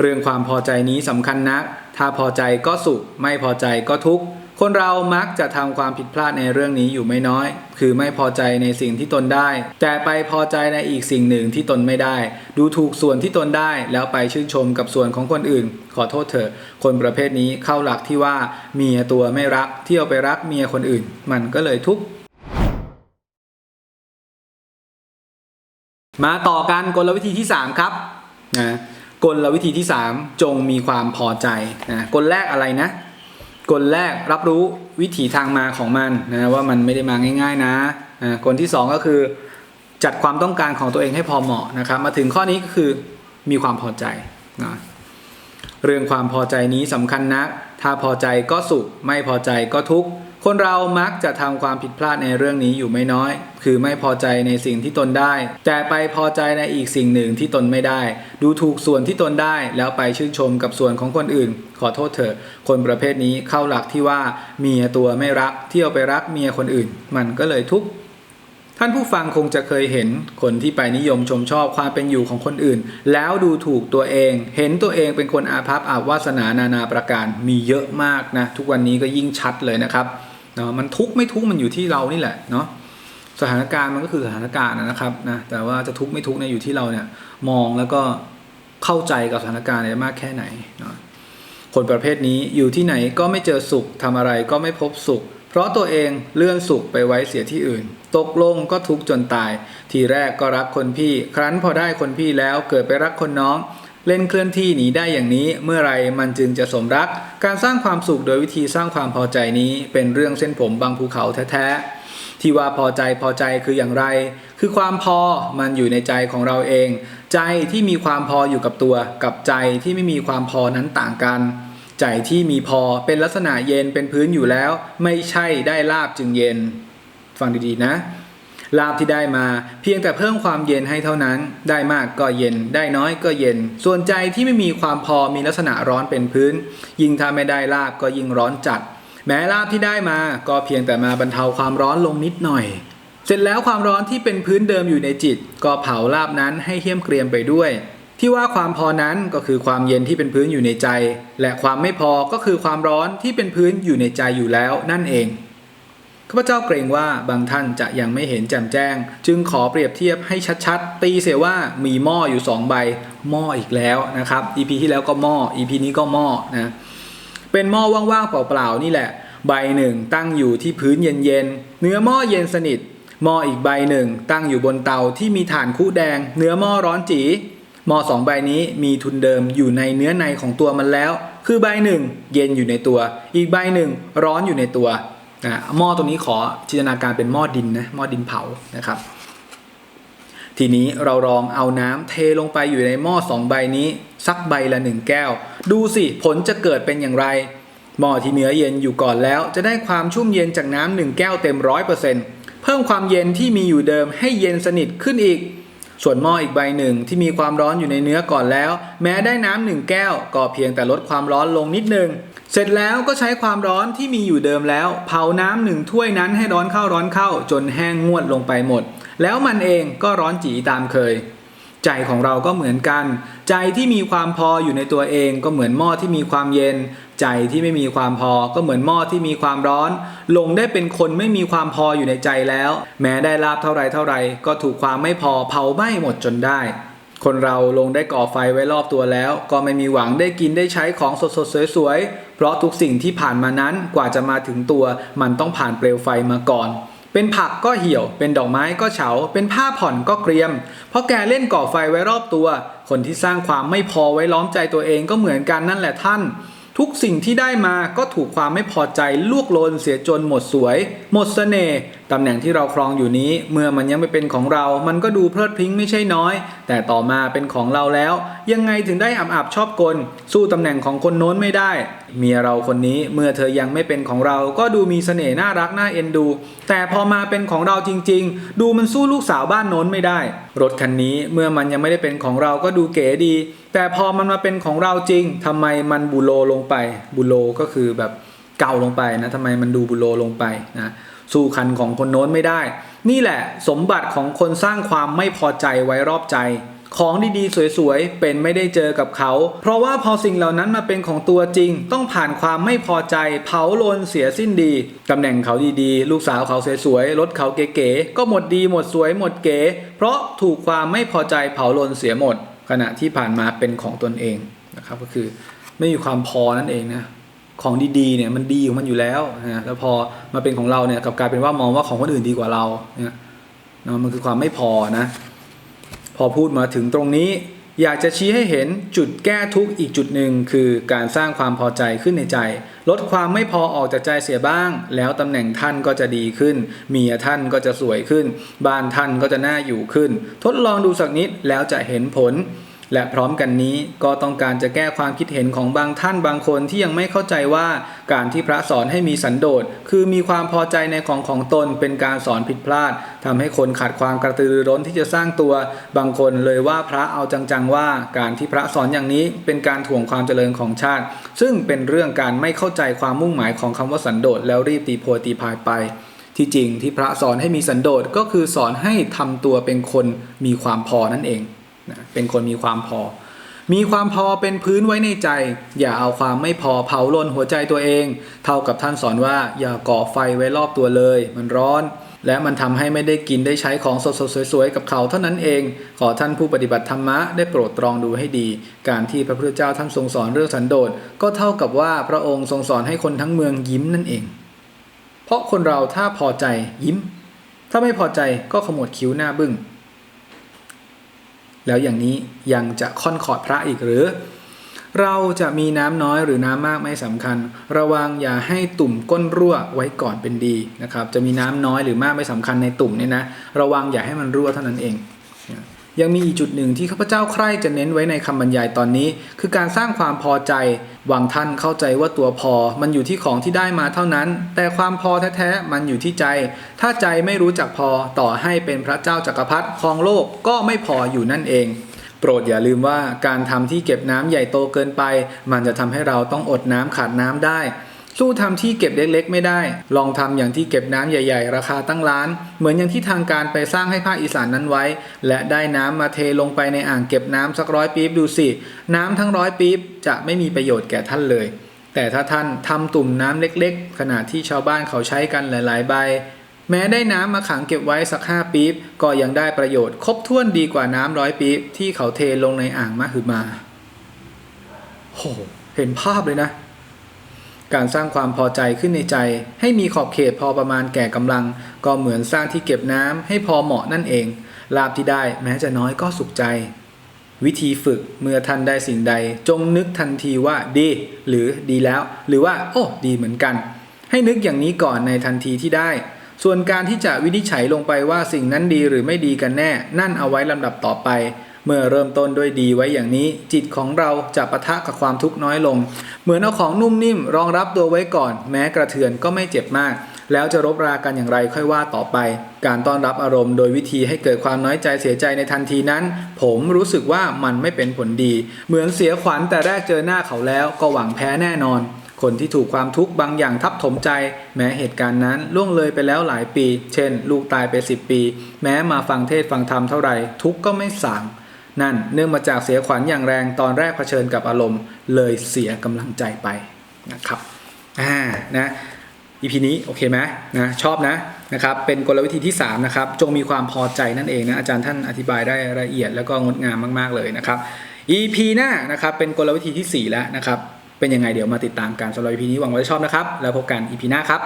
เรื่องความพอใจนี้สำคัญนัก ถ้าพอใจก็สุข ไม่พอใจก็ทุกข์ คนเรามักจะทำความผิดพลาดในเรื่องนี้อยู่ไม่น้อย คือไม่พอใจในสิ่งที่ตนได้ แต่ไปพอใจในอีกสิ่งหนึ่งที่ตนไม่ได้ ดูถูกส่วนที่ตนได้ แล้วไปชื่นชมกับส่วนของคนอื่น ขอโทษเถอะ คนประเภทนี้เข้าหลักที่ว่าเมียตัวไม่รัก เที่ยวไปรักเมียคนอื่น มันก็เลยทุกข์มาต่อกันกลวิธีที่ 3 ครับนะ กลวิธีที่ 3 จงมีความพอใจนะกลแรกอะไรนะ กลแรกรับรู้วิถีทางมาของมันนะว่ามันไม่ได้มาง่าย ๆนะนะกลที่ 2 ก็คือ จัดความต้องการของตัวเองให้พอเหมาะนะครับ มาถึงข้อนี้ก็คือมีความพอใจนะเรื่องความพอใจนี้สำคัญนักถ้าพอใจก็สุขไม่พอใจก็ทุกข์ คนเรามักจะทำความผิดพลาดในเรื่องนี้อยู่ไม่น้อย คือไม่พอใจในสิ่งที่ตนได้ แต่ไปพอใจในอีกสิ่งหนึ่งที่ตนไม่ได้ ดูถูกส่วนที่ตนได้ แล้วไปชื่นชมกับส่วนของคนอื่น ขอโทษเถอะ คนประเภทนี้เข้าหลักที่ว่าเมียตัวไม่รัก เที่ยวไปรักเมียคนอื่น มันก็เลยทุกข์ท่านผู้ฟังคงจะเคยเห็นคนที่ไปนิยมชมชอบความเป็นอยู่ของคนอื่น แล้วดูถูกตัวเอง เห็นตัวเองเป็นคนอาภัพอาวาสนานานาประการมีเยอะมากนะ ทุกวันนี้ก็ยิ่งชัดเลยนะครับ นาะมันทุกข์ไม่ทุกข์มันอยู่ที่เรานี่แหละเนาะสถานการณ์มันก็คือสถานการณ์นะครับนะแต่ว่าจะทุกข์ไม่ทุกข์เนี่ยอยู่ที่เราเนี่ยมองแล้วก็เข้าใจกับสถานการณ์เนี่ยมากแค่ไหนเนาะคนประเภทนี้อยู่ที่ไหนก็ไม่เจอสุขทำอะไรก็ไม่พบสุข เพราะตัวเองเลื่อนสุขไปไว้เสียที่อื่น ตกลงก็ทุกข์จนตาย ทีแรกก็รักคนพี่ ครั้นพอได้คนพี่แล้วเกิดไปรักคนน้อง เล่นเคลื่อนที่หนีได้อย่างนี้เมื่อไรมันจึงจะสมรัก การสร้างความสุขโดยวิธีสร้างความพอใจนี้เป็นเรื่องเส้นผมบางภูเขาแท้ๆที่ว่าพอใจพอใจคืออย่างไร คือความพอมันอยู่ในใจของเราเอง ใจที่มีความพออยู่กับตัวกับใจที่ไม่มีความพอนั้นต่างกัน ใจที่มีพอเป็นลักษณะเย็นเป็นพื้นอยู่แล้ว ไม่ใช่ได้ลาบจึงเย็น ฟังดีๆนะ ลาบที่ได้มา เพียงแต่เพิ่มความเย็นให้เท่านั้น ได้มากก็เย็น ได้น้อยก็เย็น ส่วนใจที่ไม่มีความพอมีลักษณะร้อนเป็นพื้น ยิ่งถ้าไม่ได้ลาบก็ยิ่งร้อนจัด แม้ลาบที่ได้มาก็เพียงแต่มาบรรเทาความร้อนลงนิดหน่อย เสร็จแล้วความร้อนที่เป็นพื้นเดิมอยู่ในจิต ก็เผาลาบนั้นให้เหี้ยมเกรียมไปด้วยที่ว่าความพอนั้นก็คือความเย็นที่เป็นพื้นอยู่ในใจ และความไม่พอก็คือความร้อนที่เป็นพื้นอยู่ในใจอยู่แล้วนั่นเอง ข้าพเจ้าเกรงว่าบางท่านจะยังไม่เห็นแจ่มแจ้ง จึงขอเปรียบเทียบให้ชัดๆ ตีเสียว่ามีหม้ออยู่ 2 ใบหม้ออีกแล้วนะครับ EP ที่แล้วก็หม้อ EP นี้ก็หม้อนะเป็นหม้อว่างๆเปล่าๆนี่แหละ ใบหนึ่งตั้งอยู่ที่พื้นเย็นๆเนื้อหม้อเย็นสนิทหม้ออีกใบหนึ่ง ตั้งอยู่บนเตาที่มีถ่านคู่แดง เนื้อหม้อร้อนจีหม้อสองใบนี้มีทุนเดิมอยู่ในเนื้อในของตัวมันแล้ว คือใบหนึ่งเย็นอยู่ในตัว อีกใบหนึ่งร้อนอยู่ในตัว นะหม้อตรงนี้ขอจินตนาการเป็นหม้อดินนะหม้อดินเผานะครับ ทีนี้เราลองเอาน้ำเทลงไปอยู่ในหม้อสองใบนี้ สักใบละหนึ่งแก้ว ดูสิผลจะเกิดเป็นอย่างไรหม้อที่เนื้อเย็นอยู่ก่อนแล้ว จะได้ความชุ่มเย็นจากน้ำหนึ่งแก้วเต็มร้อยเปอร์เซ็นต์เพิ่มความเย็นที่มีอยู่เดิมให้เย็นสนิทขึ้นอีก ส่วนหม้ออีกใบหนึ่งที่มีความร้อนอยู่ในเนื้อก่อนแล้ว แม้ได้น้ำหนึ่งแก้ว ก็เพียงแต่ลดความร้อนลงนิดนึง เสร็จแล้วก็ใช้ความร้อนที่มีอยู่เดิมแล้ว เผาน้ำหนึ่งถ้วยนั้นให้ร้อนเข้าร้อนเข้า จนแห้งงวดลงไปหมด แล้วมันเองก็ร้อนจีตามเคย ใจของเราก็เหมือนกัน ใจที่มีความพออยู่ในตัวเองก็เหมือนหม้อที่มีความเย็น ใจที่ไม่มีความพอ ก็เหมือนหม้อที่มีความร้อน ลงได้เป็นคนไม่มีความพออยู่ในใจแล้ว แม้ได้ลาบเท่าไรเท่าไร ก็ถูกความไม่พอเผาไหม้หมดจนได้ คนเราลงได้ก่อไฟไว้รอบตัวแล้ว ก็ไม่มีหวังได้กินได้ใช้ของสดๆสวยๆเพราะทุกสิ่งที่ผ่านมานั้นกว่าจะมาถึงตัว มันต้องผ่านเปลวไฟมาก่อนเป็นผักก็เหี่ยว เป็นดอกไม้ก็เฉา เป็นผ้าผ่อนก็เกรียม เพราะแกเล่นก่อไฟไว้รอบตัว คนที่สร้างความไม่พอไว้ล้อมใจตัวเองก็เหมือนกันนั่นแหละท่าน ทุกสิ่งที่ได้มาก็ถูกความไม่พอใจลวกโลนเสียจนหมดสวย หมดเสน่ห์ตำแหน่งที่เราครองอยู่นี้ เมื่อมันยังไม่เป็นของเรา มันก็ดูเพลิดพริ้งไม่ใช่น้อย แต่ต่อมาเป็นของเราแล้ว ยังไงถึงได้อับอับชอบกล สู้ตำแหน่งของคนโน้นไม่ได้ เมียเราคนนี้เมื่อเธอยังไม่เป็นของเรา ก็ดูมีเสน่ห์น่ารักน่าเอ็นดู แต่พอมาเป็นของเราจริง ๆ ดูมันสู้ลูกสาวบ้านโน้นไม่ได้ รถคันนี้เมื่อมันยังไม่ได้เป็นของเราก็ดูเก๋ดี แต่พอมันมาเป็นของเราจริงทำไมมันบุโลลงไป บุโลก็คือแบบเก่าลงไปนะทำไมมันดูบุโลลงไปนะสู้คันของคนโน้นไม่ได้ นี่แหละสมบัติของคนสร้างความไม่พอใจไว้รอบใจ ของดีๆ สวยๆ เป็นไม่ได้เจอกับเขา เพราะว่าพอสิ่งเหล่านั้นมาเป็นของตัวจริง ต้องผ่านความไม่พอใจ เผาโลนเสียสิ้นดีตำแหน่งเขาดีๆ ลูกสาวเขาสวยๆ รถเขาเก๋ๆ ก็หมดดีหมดสวยหมดเก๋ เพราะถูกความไม่พอใจเผาโลนเสียหมด ขณะที่ผ่านมาเป็นของตนเองนะครับก็คือไม่มีความพอนั่นเองนะของดีๆเนี่ยมันดีของมันอยู่แล้วนะแล้วพอมาเป็นของเราเนี่ยกลับกลายเป็นว่ามองว่าของคนอื่นดีกว่าเราเนี่ยนะมันคือความไม่พอนะ พอพูดมาถึงตรงนี้ อยากจะชี้ให้เห็นจุดแก้ทุกข์อีกจุดหนึ่งคือการสร้างความพอใจขึ้นในใจ ลดความไม่พอออกจากใจเสียบ้าง แล้วตำแหน่งท่านก็จะดีขึ้น เมียท่านก็จะสวยขึ้น บ้านท่านก็จะน่าอยู่ขึ้น ทดลองดูสักนิดแล้วจะเห็นผล และพร้อมกันนี้ก็ต้องการจะแก้ความคิดเห็นของบางท่านบางคนที่ยังไม่เข้าใจว่า การที่พระสอนให้มีสันโดษคือมีความพอใจในของของตนเป็นการสอนผิดพลาดทำให้คนขาดความกระตือรือร้นที่จะสร้างตัว บางคนเลยว่าพระเอาจังๆว่า การที่พระสอนอย่างนี้เป็นการถ่วงความเจริญของชาติ ซึ่งเป็นเรื่องการไม่เข้าใจความมุ่งหมายของคำว่าสันโดษแล้วรีบตีโพยตีพายไปที่จริงที่พระสอนให้มีสันโดษก็คือสอนให้ทำตัวเป็นคนมีความพอนั่นเอง นะเป็นคนมีความพอ มีความพอเป็นพื้นไว้ในใจ อย่าเอาความไม่พอเผาลนหัวใจตัวเอง เท่ากับท่านสอนว่าอย่าก่อไฟไว้รอบตัวเลย มันร้อน และมันทำให้ไม่ได้กินได้ใช้ของสดๆสวยๆกับเขาเท่านั้นเอง ขอท่านผู้ปฏิบัติธรรมะได้โปรดตรองดูให้ดี การที่พระพุทธเจ้าท่านทรงสอนเรื่องสันโดษก็เท่ากับว่าพระองค์ทรงสอนให้คนทั้งเมืองยิ้มนั่นเอง เพราะคนเราถ้าพอใจยิ้ม ถ้าไม่พอใจก็ขมวดคิ้วหน้าบึ้ง แล้วอย่างนี้ยังจะค่อนขอดพระอีกหรือ เราจะมีน้ำน้อยหรือน้ำมากไม่สำคัญ ระวังอย่าให้ตุ่มก้นรั่วไว้ก่อนเป็นดีนะครับ จะมีน้ำน้อยหรือมากไม่สำคัญในตุ่มเนี่ยนะ ระวังอย่าให้มันรั่วเท่านั้นเอง ยังมีอีกจุดหนึ่งที่ข้าพเจ้าใคร่จะเน้นไว้ในคำบรรยายตอนนี้ คือการสร้างความพอใจบางท่านเข้าใจว่าตัวพอ มันอยู่ที่ของที่ได้มาเท่านั้น แต่ความพอแท้ๆมันอยู่ที่ใจ ถ้าใจไม่รู้จักพอต่อให้เป็นพระเจ้าจักรพรรดิครองโลกก็ไม่พออยู่นั่นเอง โปรดอย่าลืมว่าการทำที่เก็บน้ำใหญ่โตเกินไป มันจะทำให้เราต้องอดน้ำขาดน้ำได้ สู้ทำที่เก็บเล็กๆ ไม่ได้ ลองทำอย่างที่เก็บน้ำใหญ่ ๆ ราคาตั้งล้าน เหมือนอย่างที่ทางการไปสร้างให้ภาคอีสานนั้นไว้ และได้น้ำมาเทลงไปในอ่างเก็บน้ำสักร้อยปี๊บดูสิ น้ำทั้งร้อยปี๊บจะไม่มีประโยชน์แก่ท่านเลย แต่ถ้าท่านทำตุ่มน้ำเล็กๆ ขณะที่ชาวบ้านเขาใช้กันหลาย ๆ ใบ แม้ได้น้ำมาขังเก็บไว้สักห้าปี๊บก็ยังได้ประโยชน์ ครบถ้วนดีกว่าน้ำร้อยปี๊บที่เขาเทลงในอ่างมหึมา โห เห็นภาพเลยนะ การสร้างความพอใจขึ้นในใจ ให้มีขอบเขตพอประมาณแก่กำลัง ก็เหมือนสร้างที่เก็บน้ำให้พอเหมาะนั่นเอง ลาบที่ได้แม้จะน้อยก็สุขใจ วิธีฝึกเมื่อท่านได้สิ่งใด จงนึกทันทีว่าดี หรือดีแล้ว หรือว่า โอ้ดีเหมือนกัน ให้นึกอย่างนี้ก่อนในทันทีที่ได้ ส่วนการที่จะวินิจฉัยลงไปว่าสิ่งนั้นดีหรือไม่ดีกันแน่ นั่นเอาไว้ลำดับต่อไป เมื่อเริ่มต้นด้วยดีไว้อย่างนี้ จิตของเราจะปะทะกับความทุกข์น้อยลง เหมือนเอาของนุ่มนิ่มรองรับตัวไว้ก่อน แม้กระเทือนก็ไม่เจ็บมาก แล้วจะรบรากันอย่างไรค่อยว่าต่อไป การต้อนรับอารมณ์โดยวิธีให้เกิดความน้อยใจเสียใจในทันทีนั้น ผมรู้สึกว่ามันไม่เป็นผลดี เหมือนเสียขวัญแต่แรกเจอหน้าเขาแล้วก็หวังแพ้แน่นอนคนที่ถูกความทุกข์บางอย่างทับถมใจ แม้เหตุการณ์นั้นล่วงเลยไปแล้วหลายปี เช่น ลูกตายไป 10 ปี แม้มาฟังเทศฟังธรรมเท่าไหร่ทุกข์ก็ไม่สาง นั่นเนื่องมาจากเสียขวัญอย่างแรงตอนแรกเผชิญกับอารมณ์ เลยเสียกำลังใจไปนะครับอ่านะอีพีนี้โอเคไหมนะชอบนะนะครับเป็นกลวิธีที่3นะครับจงมีความพอใจนั่นเองนะอาจารย์ท่านอธิบายได้ละเอียดแล้วก็งดงามมาก ๆเลยนะครับ EP หน้านะครับเป็นกลวิธีที่ 4 แล้วนะครับเป็นยังไงเดี๋ยวมาติดตามกันสำหรับ EP นี้หวังว่าจะชอบนะครับ แล้วพบกัน EP หน้าครับ